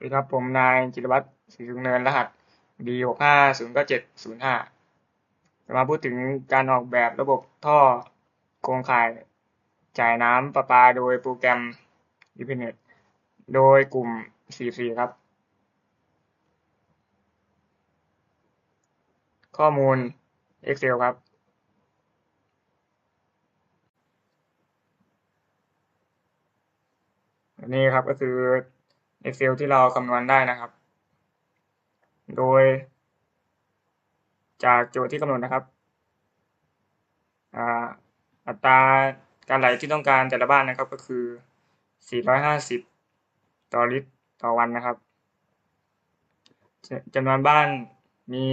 สวัสดีครับผมนายจิรวัตรศรีสุงเนินรหัส B หกห้าศูนย์เก้าเจ็ดศูนย์ห้าจะมาพูดถึงการออกแบบระบบท่อโครงข่าย จ่ายน้ำประปาโดยโปรแกรม Ethernet โดยกลุ่ม 44 ครับ ข้อมูล Excel ครับอันนี้ครับก็คือ Excel ที่เราคำนวณได้นะครับ โดย จากโจทย์ที่กำหนดนะครับอัตราการไหลที่ต้องการแต่ละบ้านนะครับก็คือ 450 ต่อลิตรต่อวันนะครับจำนวนบ้านมี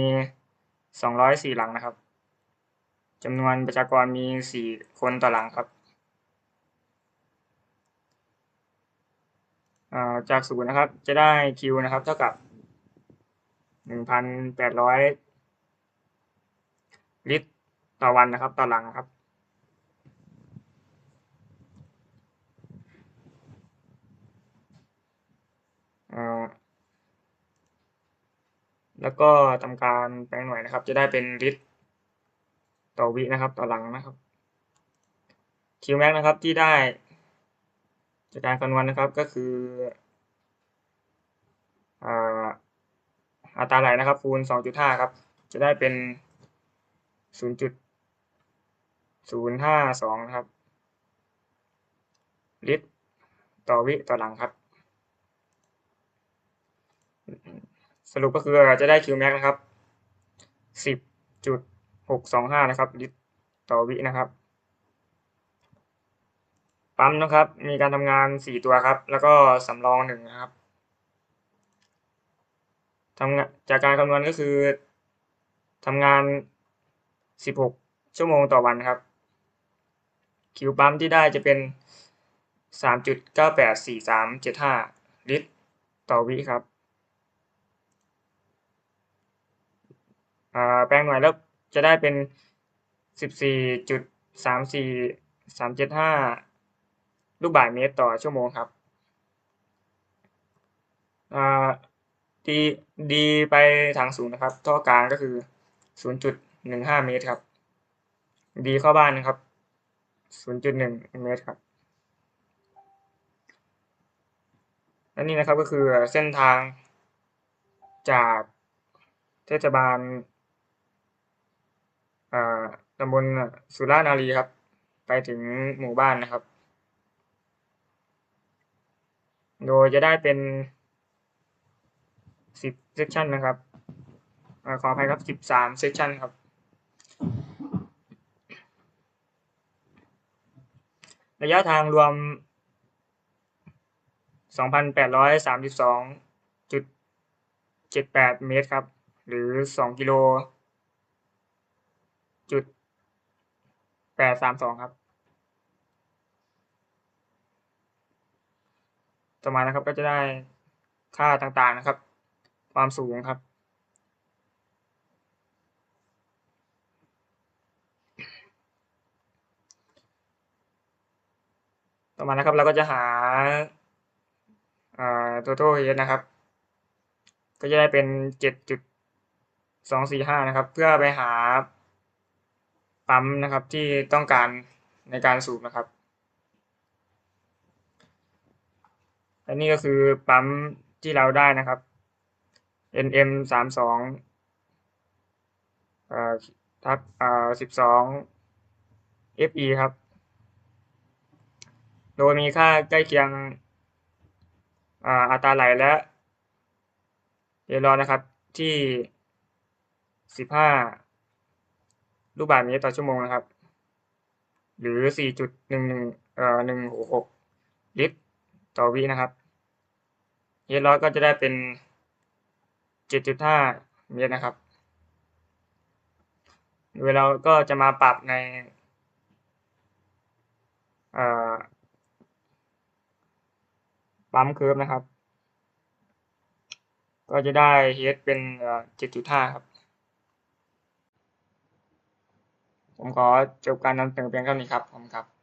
204 หลังนะครับจำนวนประชากรมี 4 คนต่อหลังครับ จากศูนย์นะครับ จะได้คิวนะครับ เท่ากับ 1,800 ลิตรต่อวันนะครับ ต่อหลังครับ แล้วก็ทำการแปลงหน่วยนะครับ จะได้เป็นลิตรต่อวินะครับ ต่อหลังนะครับคิวแม็กนะครับที่ได้ จากการคำนวณนะครับก็คืออัตราไหลนะครับคูณ 2.5 ครับ จะได้เป็น 0.052นะครับ ลิตรต่อวิต่อหลังครับ สรุปก็คือจะได้ Qmax นะครับ 10.625 นะครับ ลิตรต่อวินะครับ ปั๊มนะครับ มีการทำงาน 4 ตัวครับ แล้วก็สำรองหนึ่งนะครับทำจากการคำนวณก็คือทำงาน 16 ชั่วโมงต่อวันครับ คิวปั๊มที่ได้จะเป็น 3.984375 ลิตรต่อวิครับแปลงหน่วยแล้วจะได้เป็น 14.34375 ลูกบาศก์เมตรต่อชั่วโมงครับดีดีไปทางสูงนะครับท่อกลางก็คือ 0.15 เมตรครับดีเข้าบ้านนะครับ 0.1 เมตรครับและนี่นะครับก็คือเส้นทางจากเทศบาลตำบลสุรานารีครับ ไปถึงหมู่บ้านนะครับ โดยจะได้เป็นสิบเซสชันนะครับอขออภัยครับสิบสามเซสชันครับ ระยะทางรวมสองพันแปดร้อยสามสิบสองจุดเจ็ดแปดเมตรครับ หรือสองกิโลจุดแปดสามสองครับ ต่อมานะครับก็จะได้ค่าต่างๆนะครับ ความสูงครับ ต่อมานะครับเราก็จะหาตัวโทเฮดนะครับ ก็จะได้เป็นเจ็ดจุดสองสี่ห้านะครับ เพื่อไปหาปั๊มนะครับที่ต้องการในการสูบนะครับ และนี่ก็คือปั๊มที่เราได้นะครับ NM สามสองทับสิบสอง FE ครับ โดยมีค่าใกล้เคียงอัตราไหลและเอรอนะครับที่สิบห้าลูกบาศก์เมตรต่อชั่วโมงนะครับ หรือสี่จุดหนึ่งหนึ่งเอ่อหนึ่งหกหกลิตร ต่อวินะครับเฮดร้อยก็จะได้เป็น 7.5 เมตรนะครับโดยเราก็จะมาปรับในปั๊มเคิร์ฟนะครับ ก็จะได้เฮดเป็น 7.5 ครับ ผมขอจบการนำเสนอเพียงเท่านี้ครับ ผมครับ